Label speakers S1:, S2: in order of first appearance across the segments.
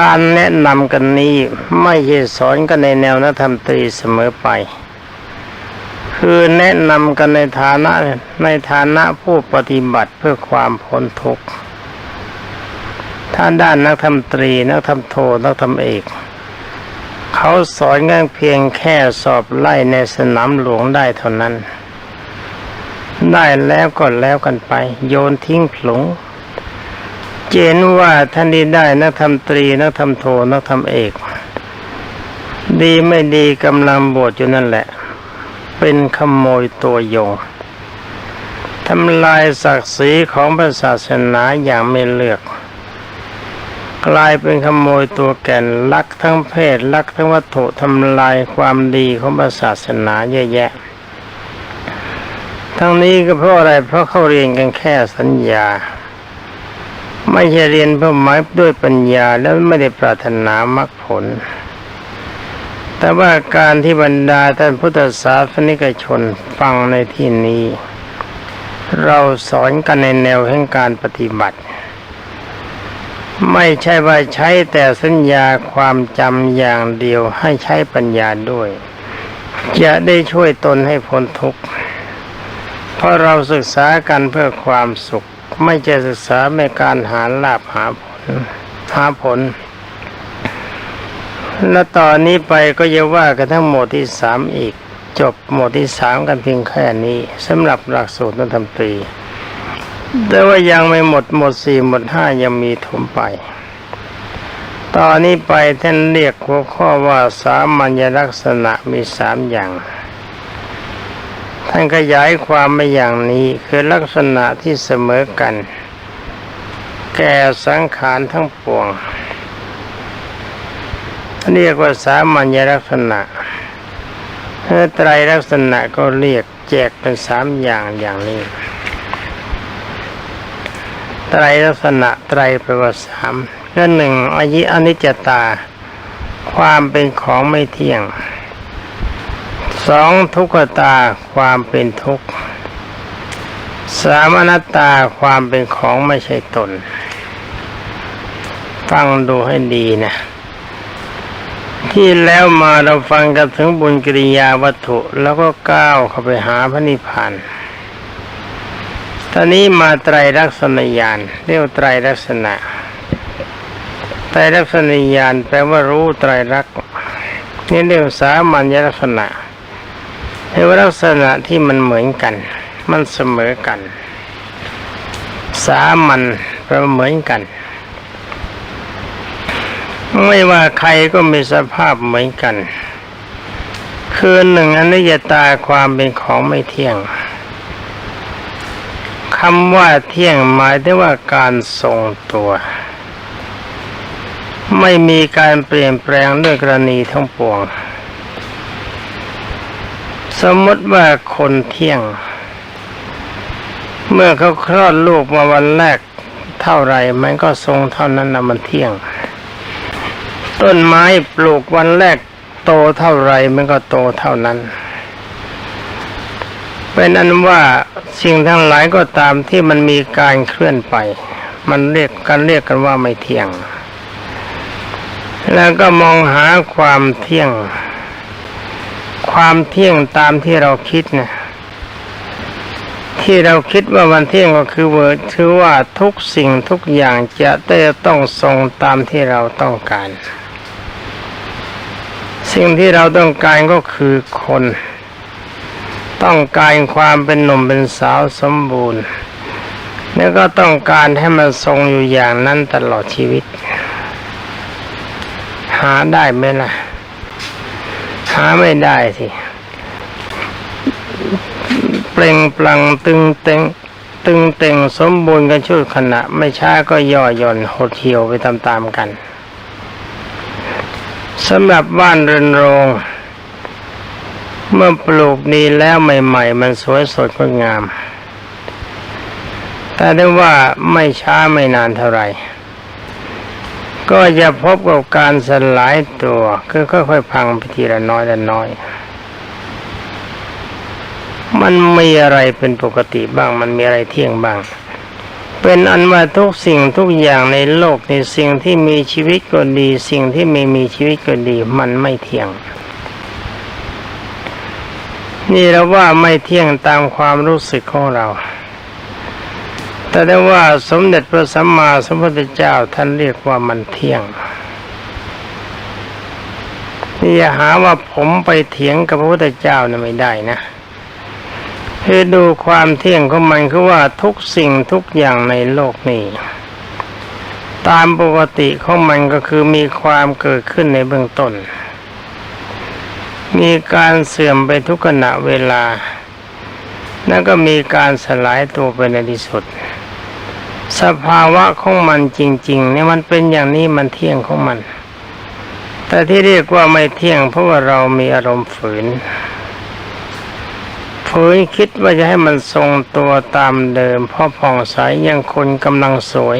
S1: การแนะนำกันนี้ไม่ใช่สอนกันในแนวนักธรรมตรีเสมอไป คือแนะนำกันในฐานะในฐานะผู้ปฏิบัติเพื่อความพ้นทุกข์ถ้านด้านนักธรรมตรีนักธรรมโทนักธรรมเอกเขาสอนกันเพียงแค่สอบไล่ในสนามหลวงได้เท่านั้น ได้แล้วก็แล้วกันไป โยนทิ้งผลง เจนว่าท่านนี้ได้นักธรรมตรีนักธรรมโทนักธรรมเอก ดีไม่ดีกำลังบวชอยู่นั่นแหละ เป็นขโมยตัวยงทำลายศักดิ์ศรีของพระศาสนาอย่างไม่เลือก กลายเป็นขโมยตัวแก่นลักทั้งเพศลักทั้งวัตถุทำลายความดีของพระศาสนาเยอะแยะ ทั้งนี้ก็เพราะอะไรเพราะเขาเรียนกันแค่สัญญา ไม่ใช่เรียนเพื่อหมายด้วยปัญญาแล้วไม่ได้ปรารถนามรรคผล แต่ว่าการที่บรรดาท่านพุทธศาสนิกชนฟังในที่นี้ เราสอนกันในแนวแห่งการปฏิบัติ ไม่ใช่ว่าใช้แต่สัญญาความจำอย่างเดียวให้ใช้ปัญญาด้วย จะได้ช่วยตนให้พ้นทุกข์เพราะเราศึกษากันเพื่อความสุข ไม่ใช่ศึกษาในการหาลาภหาผลหาผล และตอนนี้ไปก็จะว่ากันทั้งหมดที่สามอีก จบหมดที่สามกันเพียงแค่นี้สำหรับหลักสูตรนักธรรมตรีแต่ว่ายังไม่หมดหมดสี่หมดห้ายังมีถมไป ตอนนี้ไปท่านเรียกหัวข้อว่าสามัญลักษณะมีสามอย่าง ท่านขยายความมาอย่างนี้คือลักษณะที่เสมอกัน แก่สังขารทั้งปวง เรียกว่าสามัญลักษณะเออไตรลักษณะก็เรียกแจกเป็นสามอย่างอย่างนี้ไตรลักษณะไตรแปลว่าสามก็หนึ่งอายิอนิจจตา ความเป็นของไม่เที่ยง สองทุกขตาความเป็นทุกข์สามอนัตตาความเป็นของไม่ใช่ตน ฟังดูให้ดีนะ ที่แล้วมาเราฟังกันถึงบุญกิริยาวัตถุแล้วก็ก้าวเข้าไปหาพระนิพพานตอนนี้มาไตรลักษณญาณเรียกว่าไตรลักษณะไตรลักษณญาณแปลว่ารู้ไตรลักษณ์นี่เรียกว่าสามัญลักษณะ เรียกว่าลักษณะที่มันเหมือนกัน มันเสมอกัน สามัญปลว่าเหมือนกัน ไม่ว่าใครก็มีสภาพเหมือนกัน คือหนึ่งอนิจจตาความเป็นของไม่เที่ยงคำว่าเที่ยงหมายถึงว่าการทรงตัว ไม่มีการเปลี่ยนแปลงด้วยกรณีทั้งปวง สมมติว่าคนเที่ยง เมื่อเขาคลอดลูกมาวันแรกเท่าไรมันก็ทรงเท่านั้นนะมันเที่ยง ต้นไม้ปลูกวันแรกโตเท่าไรมันก็โตเท่านั้นเป็นอันว่าสิ่งทั้งหลายก็ตามที่มันมีการเคลื่อนไป มันเรียกกันเรียกกันว่าไม่เที่ยง แล้วก็มองหาความเที่ยง ความเที่ยงตามที่เราคิดนะที่เราคิดว่าวันเที่ยงก็คือเวอถือว่าทุกสิ่งทุกอย่างจะได้ต้องทรงตามที่เราต้องการ สิ่งที่เราต้องการก็คือคน ต้องการความเป็นหนุ่มเป็นสาวสมบูรณ์ แล้วก็ต้องการให้มันทรงอยู่อย่างนั้นตลอดชีวิต หาได้ไหมล่ะ หาไม่ได้สิ เปล่งปลังตึงเต็งตึงเต็งสมบูรณ์กันชั่วขณะ ไม่ช้าก็ย่อหย่อนหดเหี่ยวไปตามๆกันสำหรับบ้านเรือนโรง เมื่อปลูกดีแล้วใหม่ ๆ มันสวยสดงดงาม แต่ได้ว่าไม่ช้าไม่นานเท่าไหร่ ก็จะพบกับการสลายตัวคือค่อยๆพังไปทีละน้อยละน้อย มันมีอะไรเป็นปกติบ้าง มันมีอะไรเที่ยงบ้าง เป็นอันว่าทุกสิ่งทุกอย่างในโลกในสิ่งที่มีชีวิตก็ดี สิ่งที่ไม่มีชีวิตก็ดี มันไม่เที่ยง นี่เราว่าไม่เที่ยงตามความรู้สึกของเรา แต่ได้ว่าสมเด็จพระสัมมาสัมพุทธเจ้าท่านเรียกว่ามันเที่ยงนี่อย่าหาว่าผมไปเถียงกับพระพุทธเจ้านะไม่ได้นะคือดูความเที่ยงของมันคือว่าทุกสิ่งทุกอย่างในโลกนี้ ตามปกติของมันก็คือมีความเกิดขึ้นในเบื้องต้น มีการเสื่อมไปทุกขณะเวลา แล้วก็มีการสลายตัวไปในที่สุด สภาวะของมันจริง ๆ เนี่ยมันเป็นอย่างนี้มันเที่ยงของมัน แต่ที่เรียกว่าไม่เที่ยงเพราะว่าเรามีอารมณ์ฝืน ฝืนคิดว่าจะให้มันทรงตัวตามเดิมเพราะผ่องใสยังคนกำลังสวย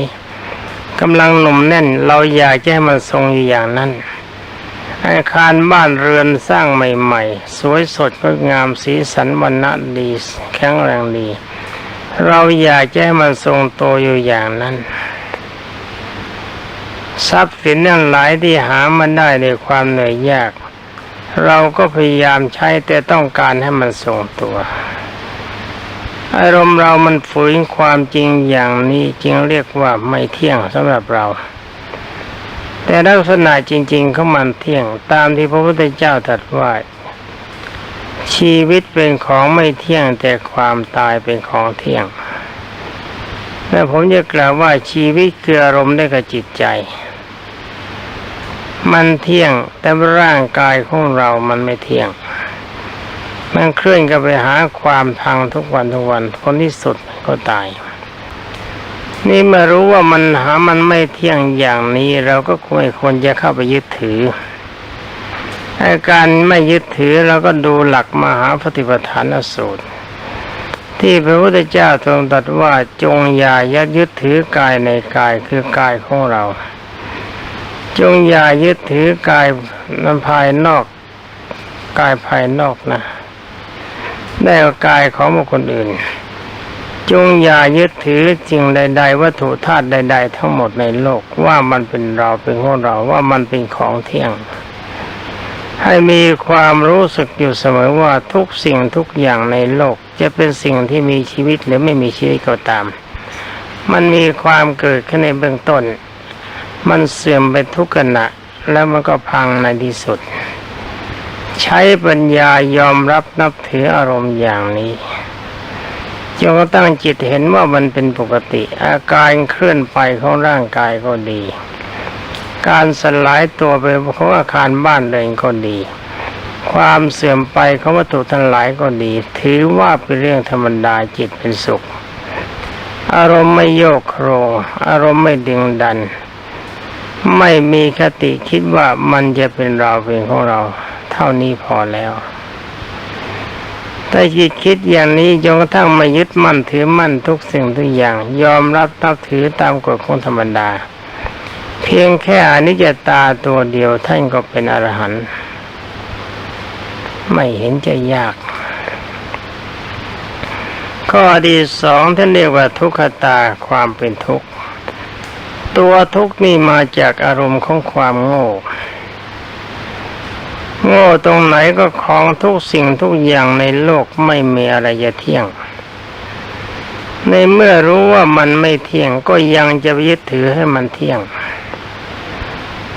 S1: กำลังหนุ่มแน่น เราอยากจะให้มันทรงอยู่อย่างนั้นอาคารบ้านเรือนสร้างใหม่ ๆ สวยสดงดงามสีสันวันณะดีแข็งแรงดี เราอยากจะให้มันทรงตัวอยู่อย่างนั้น ทรัพย์สินนั่นหลายที่หามันได้ด้วยความเหนื่อยยาก เราก็พยายามใช้แต่ต้องการให้มันทรงตัว อารมณ์เรามันฝืนความจริงอย่างนี้จึงเรียกว่าไม่เที่ยงสำหรับเรา แต่ลักษณะจริง ๆ ของมันเที่ยงตามที่พระพุทธเจ้าตรัสว่า ชีวิตเป็นของไม่เที่ยงแต่ความตายเป็นของเที่ยงและผมจะกล่าวว่าชีวิตคืออารมณ์ได้กับจิตใจ มันเที่ยงแต่ร่างกายของเรามันไม่เที่ยง มันเคลื่อนกันไปหาความพังทุกวันทุกวันคนที่สุดก็ตาย นี่เมื่อรู้ว่ามันหามันไม่เที่ยงอย่างนี้เราก็ไม่ควรจะเข้าไปยึดถือ อาการไม่ยึดถือเราก็ดูหลักมหาปฏิปทานสูตร ที่พระพุทธเจ้าทรงตรัสว่าจงอย่ายัดยึดถือกายในกายคือกายของเรา จงอย่ายึดถือกายนั้นภายนอกกายภายนอกนะได้กายของบุคคลอื่น จงอย่ายึดถือสิ่งใด ๆ วัตถุธาตุใด ๆ ทั้งหมดในโลกว่ามันเป็นเราเป็นของเราว่ามันเป็นของเที่ยง ให้มีความรู้สึกอยู่เสมอว่าทุกสิ่งทุกอย่างในโลก จะเป็นสิ่งที่มีชีวิตหรือไม่มีชีวิตก็ตาม มันมีความเกิดขึ้นในเบื้องต้น มันเสื่อมไปทุกขณะ แล้วมันก็พังในที่สุด ใช้ปัญญายอมรับนับถืออารมณ์อย่างนี้จงตั้งจิตเห็นว่ามันเป็นปกติ อาการเคลื่อนไปของร่างกายก็ดี การสลายตัวไปของอาคารบ้านเรือนก็ดี ความเสื่อมไปของวัตถุทั้งหลายก็ดี ถือว่าเป็นเรื่องธรรมดาจิตเป็นสุข อารมณ์ไม่โยกโครงอารมณ์ไม่ดึงดัน ไม่มีคติคิดว่ามันจะเป็นเราเป็นของเรา เท่านี้พอแล้วแต่จิตคิดอย่างนี้จนกระทั่งไม่ยึดมั่นถือมั่นทุกสิ่งทุกอย่าง ยอมรับนับถือตามกฎของธรรมดา เพียงแค่อนิจจตาตัวเดียวท่านก็เป็นอรหันต์ไม่เห็นจะยาก ข้อที่สองท่านเรียกว่าทุกขตาความเป็นทุกข์ ตัวทุกข์นี่มาจากอารมณ์ของความโง่โง่ตรงไหนก็ของทุกสิ่งทุกอย่างในโลกไม่มีอะไรจะเที่ยง ในเมื่อรู้ว่ามันไม่เที่ยงก็ยังจะยึดถือให้มันเที่ยง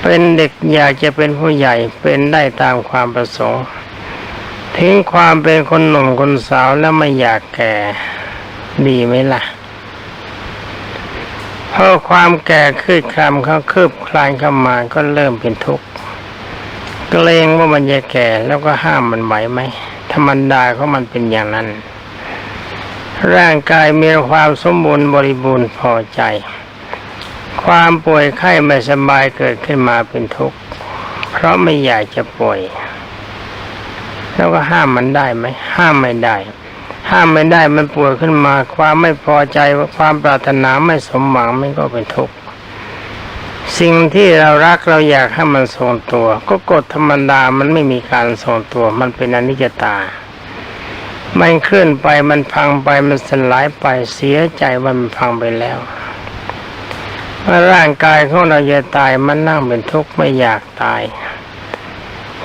S1: เป็นเด็กอยากจะเป็นผู้ใหญ่เป็นได้ตามความประสงค์ทิ้งความเป็นคนหนุ่มคนสาวแล้วไม่อยากแก่ดีไหมล่ะพราะความแก่คืดคลำเขาคืบคลานเข้ามาก็เริ่มเป็นทุกข์เกรงว่ามันจะแก่แล้วก็ห้ามมันไหวไหมธรรมดาเขามันเป็นอย่างนั้น ร่างกายมีความสมบูรณ์บริบูรณ์พอใจ ความป่วยไข้ไม่สบายเกิดขึ้นมาเป็นทุกข์ เพราะไม่อยากจะป่วย แล้วก็ห้ามมันได้ไหมห้ามไม่ได้ ห้ามไม่ได้มันป่วยขึ้นมา ความไม่พอใจความปรารถนาไม่สมหวังมันก็เป็นทุกข์สิ่งที่เรารักเราอยากให้มันทรงตัว ก็กฎธรรมดามันไม่มีการทรงตัว มันเป็นอนิจจตา มันเคลื่อนไปมันพังไปมันสลายไปเสียใจว่ามันพังไปแล้ว เมื่อร่างกายของเราจะตายมันนั่งเป็นทุกข์ไม่อยากตาย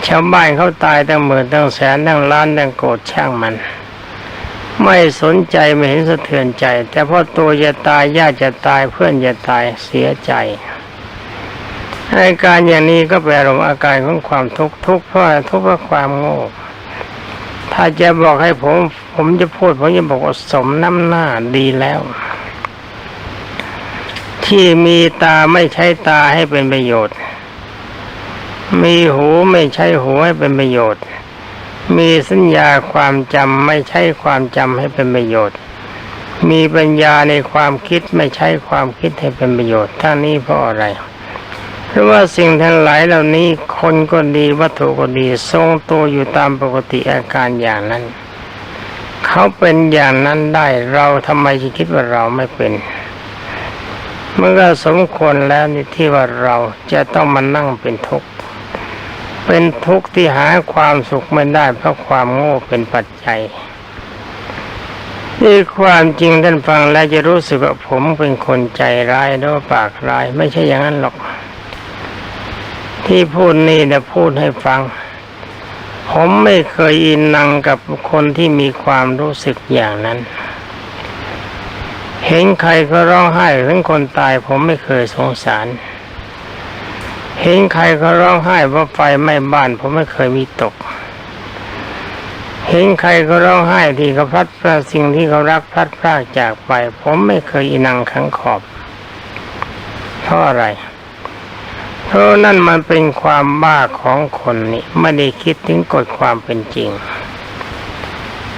S1: ชาวบ้านเขาตายตั้งหมื่นตั้งแสนตั้งล้านตั้งโกรธช่างมัน ไม่สนใจไม่เห็นสะเทือนใจ แต่พอตัวจะตายญาติจะตายเพื่อนจะตายเสียใจอาการอย่างนี้ก็เป็นอาอาการของความทุกข์ทุกข์เพราะทุกข์เพราะความโง่ถ้าจะบอกให้ผม ผมจะพูดผมจะบอกว่าสมน้ำหน้าดีแล้ว ที่มีตาไม่ใช้ตาให้เป็นประโยชน์ มีหูไม่ใช่หูให้เป็นประโยชน์ มีสัญญาความจำไม่ใช่ความจำให้เป็นประโยชน์ มีปัญญาในความคิดไม่ใช่ความคิดให้เป็นประโยชน์ทั้งนี้เพราะอะไรเพราะว่าสิ่งทั้งหลายเหล่านี้คนก็ดีวัตถุก็ดีทรงตัวอยู่ตามปกติอาการอย่างนั้น เขาเป็นอย่างนั้นได้เราทำไมจะคิดว่าเราไม่เป็น มันก็สมควรแล้วนี่ที่ว่าเราจะต้องมานั่งเป็นทุกข์เป็นทุกข์ที่หาความสุขไม่ได้เพราะความโง่เป็นปัจจัยนี่ความจริงท่านฟังแล้วจะรู้สึกว่าผมเป็นคนใจร้ายหรือว่าปากร้าย ไม่ใช่อย่างนั้นหรอก ที่พูดนี่นะพูดให้ฟัง ผมไม่เคยอินนังกับคนที่มีความรู้สึกอย่างนั้น เห็นใครก็ร้องไห้ถึงคนตายผมไม่เคยสงสาร เห็นใครก็ร้องไห้เพราะไฟไหม้บ้านผมไม่เคยมีตก เห็นใครก็ร้องไห้ที่เขาพัดพราสิ่งที่เขารักพัดพรากจากไป ผมไม่เคยอินังขังขอบเพราะอะไรเพราะนั่นมันเป็นความบ้าของคนนี่ไม่ได้คิดถึงกฎความเป็นจริง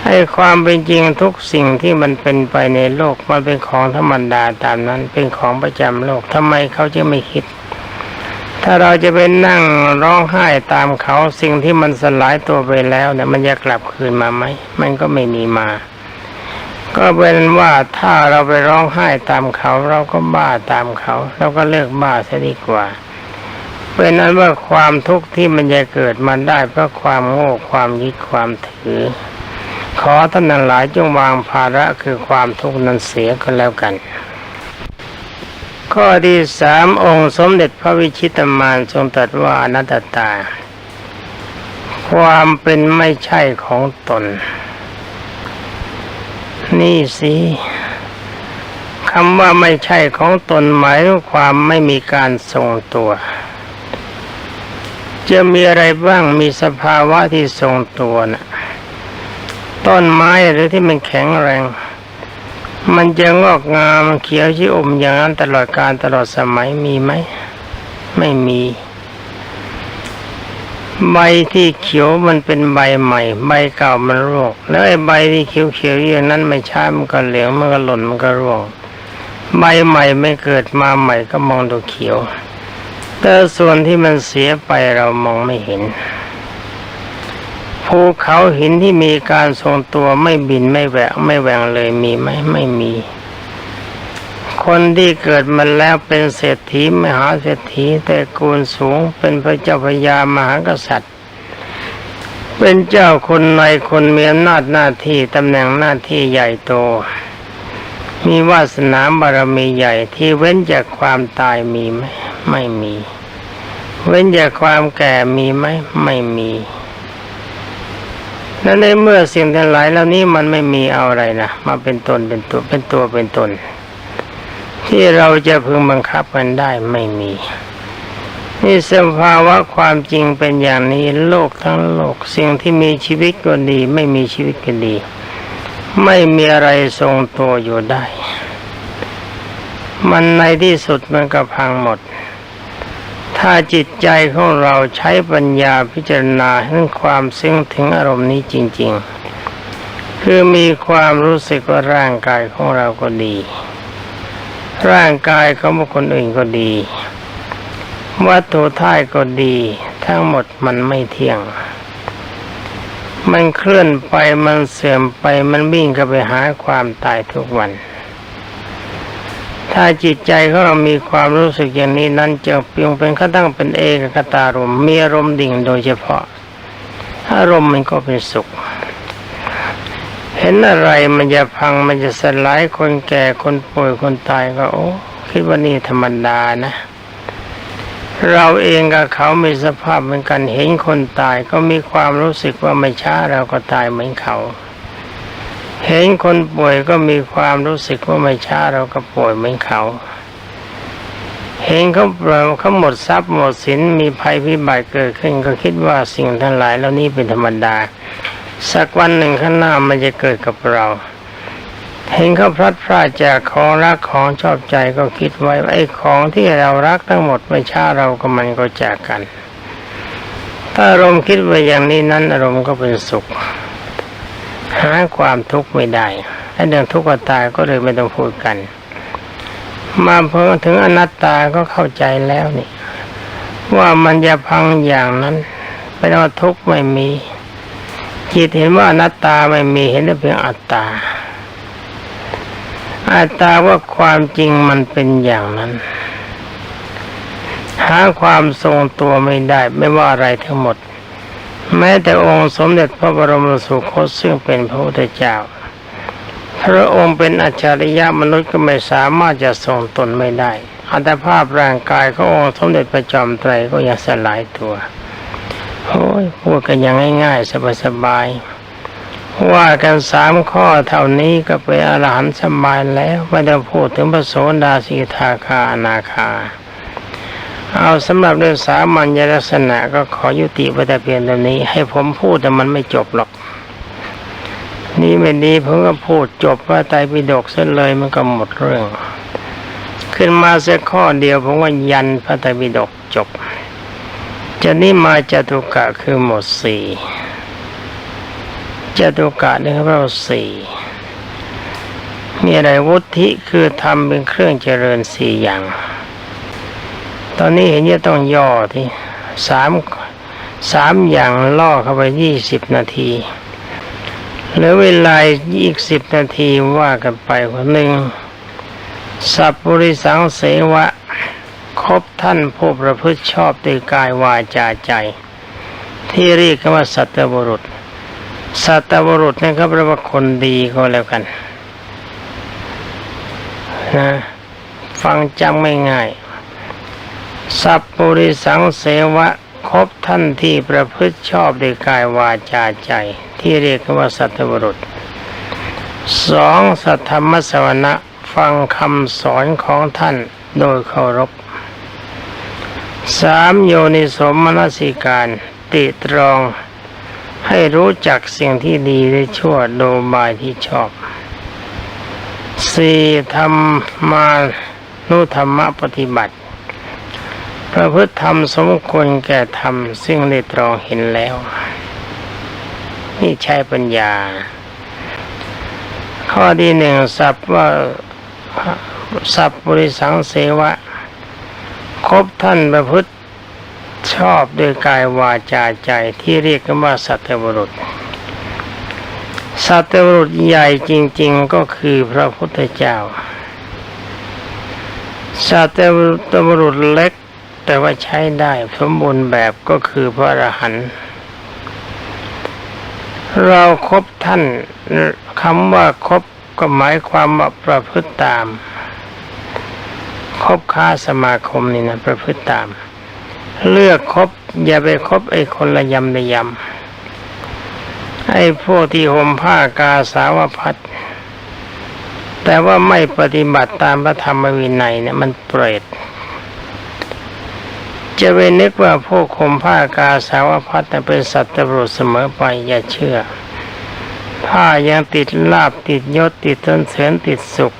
S1: ไอ้ความเป็นจริงทุกสิ่งที่มันเป็นไปในโลกมันเป็นของธรรมดาตามนั้น เป็นของประจำโลกทำไมเขาจะไม่คิด ถ้าเราจะไปนั่งร้องไห้ตามเขาสิ่งที่มันสลายตัวไปแล้วเนี่ยมันจะกลับคืนมาไหมมันก็ไม่มีมา ก็เป็นว่าถ้าเราไปร้องไห้ตามเขา เราก็บ้าตามเขา เราก็เลิกบ้าซะดีกว่าเป็นนั้นว่าความทุกข์ที่มันจะเกิดมันได้เพราะความโง่ความยึดความถือ ขอท่านทั้งหลายจงวางภาระคือความทุกข์นั้นเสียก็แล้วกัน ข้อที่สามองค์สมเด็จพระวิชิตมารทรงตรัสว่าอนัตตา ความเป็นไม่ใช่ของตน นี่สิคำว่าไม่ใช่ของตนหมายความไม่มีการทรงตัว จะมีอะไรบ้างมีสภาวะที่ทรงตัวน่ะ ต้นไม้หรือที่มันแข็งแรง มันจะงอกงามเขียวชิอมอย่างนั้นตลอดการตลอดสมัยมีไหม ไม่มี ใบที่เขียวมันเป็นใบใหม่ ใบเก่ามันร่วงแล้วไอ้ใบที่เขียวเขียวอย่างนั้นไม่ช้ามันก็เหลวมันก็หล่นมันก็ร่วงใบใหม่ไม่เกิดมาใหม่ก็มองดูเขียว แต่ส่วนที่มันเสียไปเรามองไม่เห็น ภูเขาหินที่มีการทรงตัวไม่บินไม่แหวกไม่แหวงเลยมีไหมไม่มี คนที่เกิดมาแล้วเป็นเศรษฐีมหาเศรษฐีแต่กูลสูงเป็นพระเจ้าพญามหากษัตริย์ เป็นเจ้าคนในคนมีอำนาจหน้าที่ตำแหน่งหน้าที่ใหญ่โต มีวาสนาบารมีใหญ่ที่เว้นจากความตายมีไหมไม่มี เว้นจากความแก่มีไหมไม่มี และในเมื่อสิ่งทั้งหลายเหล่านี้มันไม่มีเอาอะไรนะมาเป็นตนเป็นตัวเป็นตัวเป็นตน ที่เราจะพึงบังคับมันได้ไม่มีนี่สภาวะความจริงเป็นอย่างนี้โลกทั้งโลกสิ่งที่มีชีวิตก็ดี ไม่มีชีวิตก็ดี ไม่มีอะไรทรงตัวอยู่ได้ มันในที่สุดมันก็พังหมด ถ้าจิตใจของเราใช้ปัญญาพิจารณาเรื่องความซึ้งถึงอารมณ์นี้จริง ๆ คือมีความรู้สึกว่าร่างกายของเราก็ดี ร่างกายของบุคคลอื่นก็ดี วัตถุท่ายก็ดี ทั้งหมดมันไม่เที่ยง มันเคลื่อนไปมันเสื่อมไปมันวิ่งก็ไปหาความตายทุกวัน ถ้าจิตใจของเรามีความรู้สึกอย่างนี้นั้นจะเพียงเป็นขั้นตั้งเป็นเอกคตารมมีอารมณ์ดิ่งโดยเฉพาะอารมณ์มันก็เป็นสุข เห็นอะไรมันจะพังมันจะสลายคนแก่คนป่วยคนตายก็โอ้คิดว่านี่ธรรมดานะ เราเองกับเขามีสภาพเหมือนกันเห็นคนตายก็มีความรู้สึกว่าไม่ช้าเราก็ตายเหมือนเขา เห็นคนป่วยก็มีความรู้สึกว่าไม่ช้าเราก็ป่วยเหมือนเขา เห็นเขาเปล่าเขาหมดทรัพย์หมดสินมีภัยพิบัติเกิดขึ้นก็คิดว่าสิ่งทั้งหลายเหล่านี้เป็นธรรมดา สักวันหนึ่งข้างหน้ามันจะเกิดกับเราเห็นเขาพลัดพรากจากของรักของชอบใจก็คิดไว้ว่าไอ้ของที่เรารักทั้งหมดไม่ช้าเราก็มันก็จากกัน ถ้าอารมณ์คิดไว้อย่างนี้นั้นอารมณ์ก็เป็นสุข หาความทุกข์ไม่ได้ไอ้เรื่องทุกข์กับตายก็เลยไม่ต้องพูดกัน มาเพิ่งถึงอนัตตาก็เข้าใจแล้วนี่ ว่ามันจะพังอย่างนั้นเป็นว่าทุกข์ไม่มีจิตเห็นว่าอนัตตาไม่มีเห็นแต่เพียงอัตตาอัตตาว่าความจริงมันเป็นอย่างนั้น หาความทรงตัวไม่ได้ไม่ว่าอะไรทั้งหมด แม้แต่องค์สมเด็จพระบรมสุคตซึ่งเป็นพระพุทธเจ้า พระองค์เป็นอัจฉริยะมนุษย์ก็ไม่สามารถจะทรงตนไม่ได้ อัตภาพร่างกายขององค์สมเด็จพระจอมไตรก็ยังสลายตัวโอ้ยพูดกันอย่างง่ายๆ สบายๆว่ากันสามข้อเท่านี้ก็เป็นอรหันต์สบายแล้วไม่ต้องพูดถึงพระโสดาสีทาคาอนาคา เอาสำหรับเรื่องสามัญลักษณะก็ขอยุติไว้แต่เพียงเท่านี้ ให้ผมพูดแต่มันไม่จบหรอก นี่ไม่ดีผมก็พูดจบว่าไตปิฎกเส้นเลยมันก็หมดเรื่อง ขึ้นมาสักข้อเดียวผมว่ายันพระไตรปิฎกจบจะนี่มาจตุกะคือหมดสี่จตุกะนี่ครับเราสี่มีอะไรวุฒิคือทำเป็นเครื่องเจริญสี่อย่าง ตอนนี้เห็นจะต้องย่อที่สามสามอย่างล่อเข้าไปยี่สิบนาทีเหลือเวลาอีกสิบนาทีว่ากันไปคนหนึ่งสัพปริสังเสวะคบท่านผู้ประพฤติชอบด้วยกายวาจาใจ ที่เรียกกันว่าสัตบุรุษ สัตบุรุษนี่ก็แปลว่าคนดีก็แล้วกันนะฟังจำไม่ง่าย สัพปุริสังเสวะคบท่านที่ประพฤติชอบด้วยกายวาจาใจ ที่เรียกว่าสัตบุรุษสองสัทธรรมสวนะฟังคำสอนของท่านโดยเคารพสามโยนิสมมนสิการติตรอง ให้รู้จักสิ่งที่ดีและชั่วโดยบายที่ชอบสี่ธรรมานุธรรมปฏิบัติ ประพฤติธรรมสมควรแก่ธรรมซึ่งได้ตรองเห็นแล้ว นี่ใช้ปัญญา ข้อที่หนึ่งสัพว่าสัพบริสังเสวะคบท่านประพฤติชอบโดยกายวาจาใจที่เรียกกันว่าสัตบุรุษ สัตบุรุษใหญ่จริง ๆก็คือพระพุทธเจ้า สัตบุรุษเล็ก แต่ว่าใช้ได้สมบูรณ์แบบก็คือพระอรหันต์เราครบท่านคำว่าครบก็หมายความว่าประพฤติตาม คบค้าสมาคมนี่นะประพฤติตาม เลือกคบอย่าไปคบไอ้คนละยำละยำไอ้พวกที่ห่มผ้ากาสาวพัดแต่ว่าไม่ปฏิบัติตามพระธรรมวินัยเนี่ยมันเปรต จะไปนึกว่าพวกคมผ้ากาสาวพัดเป็นสัตว์ตบุรุษเสมอไปอย่าเชื่อผ้ายังติดลาบติดยศติดตนเสริญติดสุข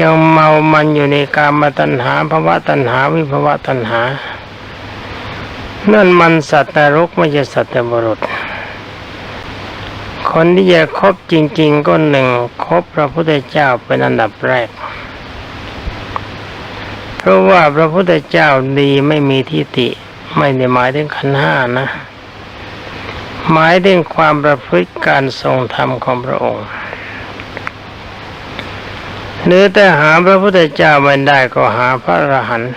S1: ยังเมามันอยู่ในกามตัณหาภาวะตัณหาวิภาวะตัณหา นั่นมันสัตว์นรกไม่ใช่สัตว์บุรุษคนที่จะคบจริง ๆ ก็หนึ่งคบพระพุทธเจ้าเป็นอันดับแรก ราะว่าพระพุทธเจ้าดีไม่มีทิฏฐิไม่ได้หมายถึงขันห้านะ หมายถึงความประพฤติการทรงธรรมของพระองค์หรือแต่หาพระพุทธเจ้าไม่ได้ก็หาพระอรหันต์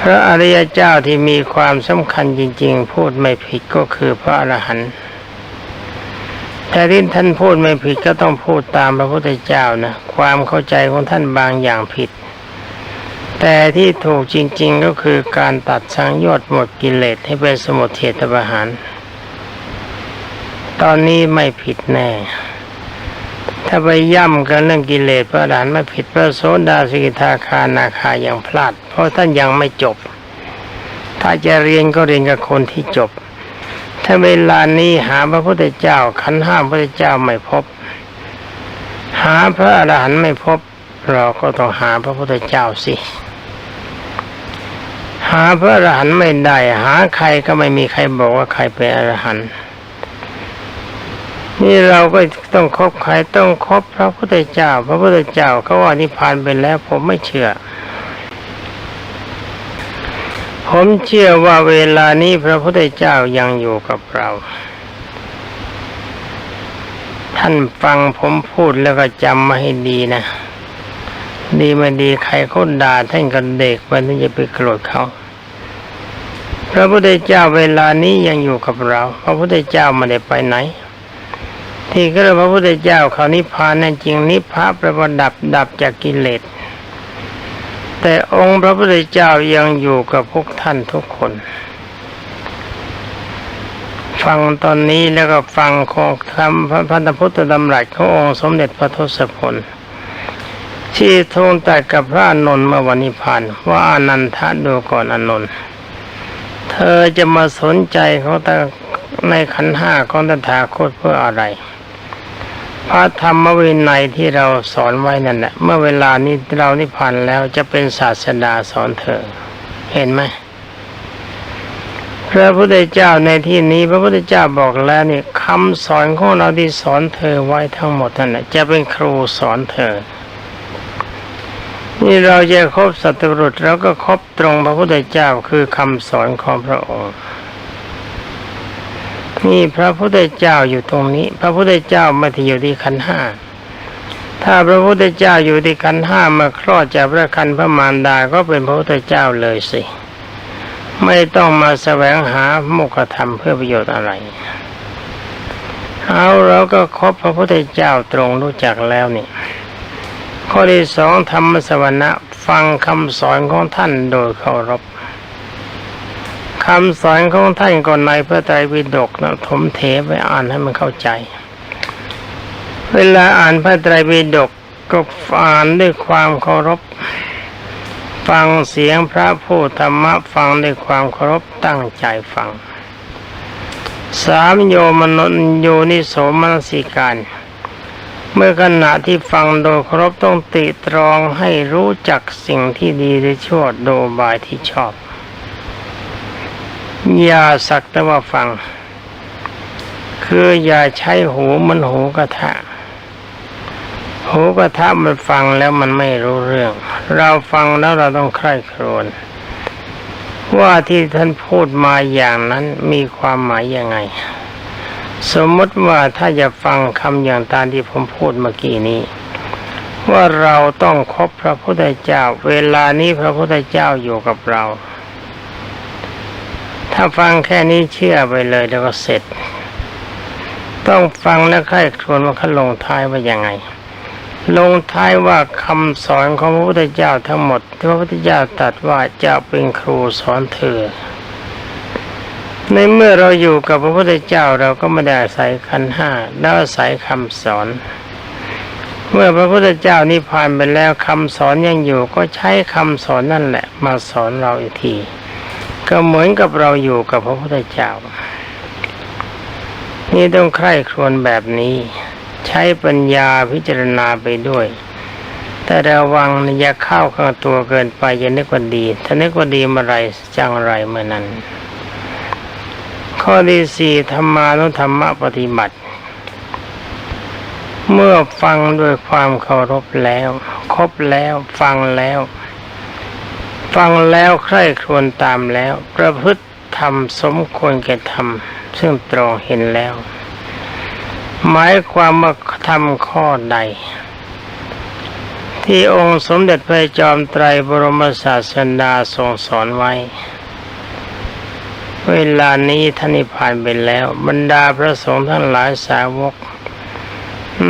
S1: พระอริยเจ้าที่มีความสำคัญจริง ๆ พูดไม่ผิดก็คือพระอรหันต์ แต่ที่ท่านพูดไม่ผิดก็ต้องพูดตามพระพุทธเจ้านะความเข้าใจของท่านบางอย่างผิด แต่ที่ถูกจริง ๆก็คือการตัดสังโยชน์หมดกิเลสให้เป็นสมุทเทตประหาร ตอนนี้ไม่ผิดแน่ ถ้าไปย่ำกันเรื่องกิเลสพระอรหันไม่ผิดพระโสดาสิกิทาคานาคาอยังพลาด เพราะท่านยังไม่จบ ถ้าจะเรียนก็เรียนกับคนที่จบ ถ้าเวลานี้หาพระพุทธเจ้าขันห้ามพระพุทธเจ้าไม่พบ หาพระอรหันต์ไม่พบ เราก็ต้องหาพระพุทธเจ้าสิ หาพระอรหันต์ไม่ได้ หาใครก็ไม่มีใครบอกว่าใครเป็นอรหันต์นี่เราก็ต้องคบใครต้องคบพระพุทธเจ้า พระพุทธเจ้าเขาว่านิพพานไปแล้วผมไม่เชื่อ ผมเชื่อว่าเวลานี้พระพุทธเจ้ายังอยู่กับเรา ท่านฟังผมพูดแล้วก็จำมาให้ดีนะ ดีไม่ดีใครเขาด่าท่านกันเด็กมันจะไปโกรธเขาพระพุทธเจ้าเวลานี้ยังอยู่กับเรา พระพุทธเจ้าไม่ได้ไปไหน ที่ก็เรียพระพุทธเจ้าเขานิพพานนั่นจริงนิพพานประดับดับจากกิเลส แต่องค์พระพุทธเจ้ายังอยู่กับพวกท่านทุกคน ฟังตอนนี้แล้วก็ฟังของคำพระพันธพุทธดำรัสขององค์สมเด็จพระทศพลที่ทรงตรัสกับพระอานนท์เมื่อวันนิพพานว่าอนันทะดูก่อนอานนท์เธอจะมาสนใจเขาแต่ในขันห้าของตถาคตเพื่ออะไร พระธรรมวินัยที่เราสอนไว้นั่นแหละเมื่อเวลานี้เรานิพพานแล้วจะเป็นศาสดาสอนเธอ เห็นไหมพระพุทธเจ้าในที่นี้ พระพุทธเจ้าบอกแล้วนี่คำสอนของเราที่สอนเธอไว้ทั้งหมดนั่นแหละจะเป็นครูสอนเธอ นี่เราจะครบสัตว์รุษเราก็ครบตรงพระพุทธเจ้าคือคำสอนของพระองค์ นี่พระพุทธเจ้าอยู่ตรงนี้ พระพุทธเจ้าม่ได้อยู่ที่ขันห้าถ้าพระพุทธเจ้าอยู่ที่ขันห้ามาคลอดจากพระคันพระมารดาก็เป็นพระพุทธเจ้าเลยสิ ไม่ต้องมาแสวงหาโมกขธรรมเพื่อประโยชน์อะไรเอาเราก็ครบพระพุทธเจ้าตรงรู้จักแล้วนี่ข้อที่สองธรรมสวนะฟังคำสอนของท่านโดยเคารพ คำสอนของท่านก่อนในพระไตรปิฎกนะถมเทไปอ่านให้มันเข้าใจ เวลาอ่านพระไตรปิฎกก็อ่านด้วยความเคารพ ฟังเสียงพระพูดธรรมะฟังด้วยความเคารพตั้งใจฟัง สามโยมนนโยนิโสมนสิการ เมื่อขณะที่ฟังโดยเคารพต้องติตรองให้รู้จักสิ่งที่ดีหรือชั่วโดยบายที่ชอบ อย่าสักแต่ว่าฟัง คืออย่าใช้หูมันหูกระทะ หูกระทะมันฟังแล้วมันไม่รู้เรื่อง เราฟังแล้วเราต้องใคร่ครวญว่าที่ท่านพูดมาอย่างนั้นมีความหมายยังไง สมมติว่าถ้าจะฟังคำอย่างตามที่ผมพูดเมื่อกี้นี้ ว่าเราต้องคบพระพุทธเจ้า เวลานี้พระพุทธเจ้าอยู่กับเรา ถ้าฟังแค่นี้เชื่อไปเลยแล้วก็เสร็จ ต้องฟังและใคร่ครวญว่าเขาลงท้ายว่ายังไง ลงท้ายว่าคำสอนของพระพุทธเจ้าทั้งหมดที่พระพุทธเจ้าตรัสว่าจะเป็นครูสอนเธอ ในเมื่อเราอยู่กับพระพุทธเจ้าเราก็ไม่ได้อาศัยขันห้าแล้วอาศัยคำสอน เมื่อพระพุทธเจ้านิพพานไปแล้วคำสอนยังอยู่ก็ใช้คำสอนนั่นแหละ มาสอนเราอีกที ก็เหมือนกับเราอยู่กับพระพุทธเจ้า นี่ต้องใคร่ครวญแบบนี้ ใช้ปัญญาพิจารณาไปด้วย แต่ระวังอย่าเข้าข้างตัวเกินไปอย่านึกว่าดี ถ้านึกว่าดีเมื่อไรจังไรเมื่อนั้น ข้อที่สี่ธรรมานุธรรมปฏิบัติ เมื่อฟังด้วยความเคารพแล้ว ครบแล้วฟังแล้ว ฟังแล้วใคร่ครวญตามแล้ว ประพฤติธรรมสมควรแก่ธรรมซึ่งตรงเห็นแล้ว หมายความว่าทำข้อใด ที่องค์สมเด็จพระจอมไตรบรมศาสดาทรงสอนไว้ เวลานี้ท่านนิพพานไปแล้ว บรรดาพระสงฆ์ทั้งหลายสาวก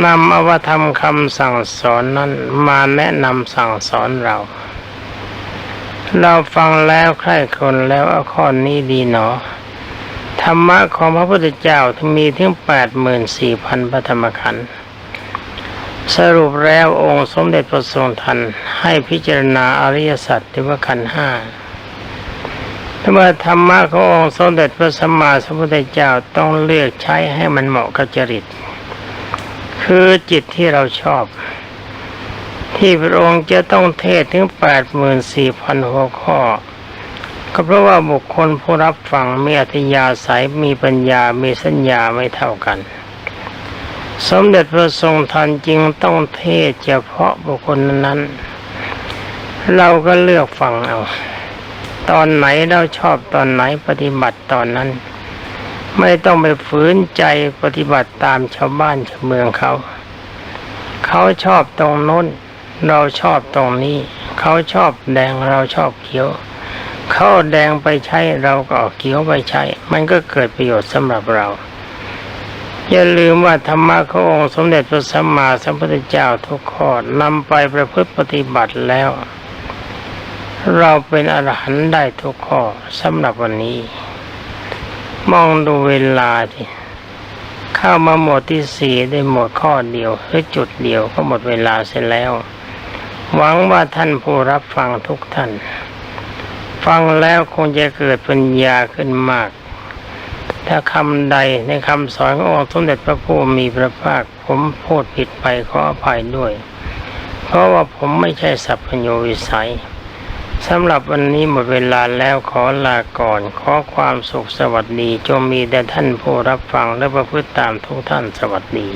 S1: นำอวธรรมคำสั่งสอนนั้นมาแนะนำสั่งสอนเรา เราฟังแล้วใคร่ครวญแล้วเอาข้อนี้ดีหนอ ธรรมะของพระพุทธเจ้ามีถึงแปดหมื่นสี่พันพระธรรมขันธ์สรุปแล้วองค์สมเด็จพระทรงทันให้พิจารณาอริยสัจที่ว่าขันห้าถ้าว่าธรรมะขององค์สมเด็จพระสัมมาสัมพุทธเจ้าต้องเลือกใช้ให้มันเหมาะกับจริต คือจิตที่เราชอบ ที่พระองค์จะต้องเทศถึงแปดหมื่นสี่พันหัวข้อ ก็เพราะว่าบุคคลผู้รับฟังมีอัธยาศัยมีปัญญามีสัญญาไม่เท่ากัน สมเด็จพระทรงทันจึงต้องเทศเฉพาะบุคคลนั้นๆเราก็เลือกฟังเอาตอนไหนเราชอบตอนไหนปฏิบัติตอนนั้น ไม่ต้องไปฝืนใจปฏิบัติตามชาวบ้านชาวเมืองเขา เขาชอบตรงโน้น เราชอบตรงนี้ เขาชอบแดงเราชอบเขียวเขาแดงไปใช้เราก็เอาเขียวไปใช้ มันก็เกิดประโยชน์สำหรับเราอย่าลืมว่าธรรมะขององค์สมเด็จพระสัมมาสัมพุทธเจ้าทุกข้อนำไปประพฤติปฏิบัติแล้ว เราเป็นอรหันต์ได้ทุกข้อสำหรับวันนี้ มองดูเวลาทีเข้ามาหมดที่สี่ได้หมดข้อเดียวหรือจุดเดียวก็หมดเวลาเสร็จแล้ว หวังว่าท่านผู้รับฟังทุกท่าน ฟังแล้วคงจะเกิดปัญญาขึ้นมาก ถ้าคำใดในคำสอนขององค์สมเด็จพระผู้มีพระภาค ผมพูดผิดไปขออภัยด้วย เพราะว่าผมไม่ใช่สัพพโญวิสัยสำหรับวันนี้หมดเวลาแล้วขอลาก่อน ขอความสุขสวัสดีจงมีแด่ท่านผู้รับฟังและประพฤติตามทุกท่านสวัสดี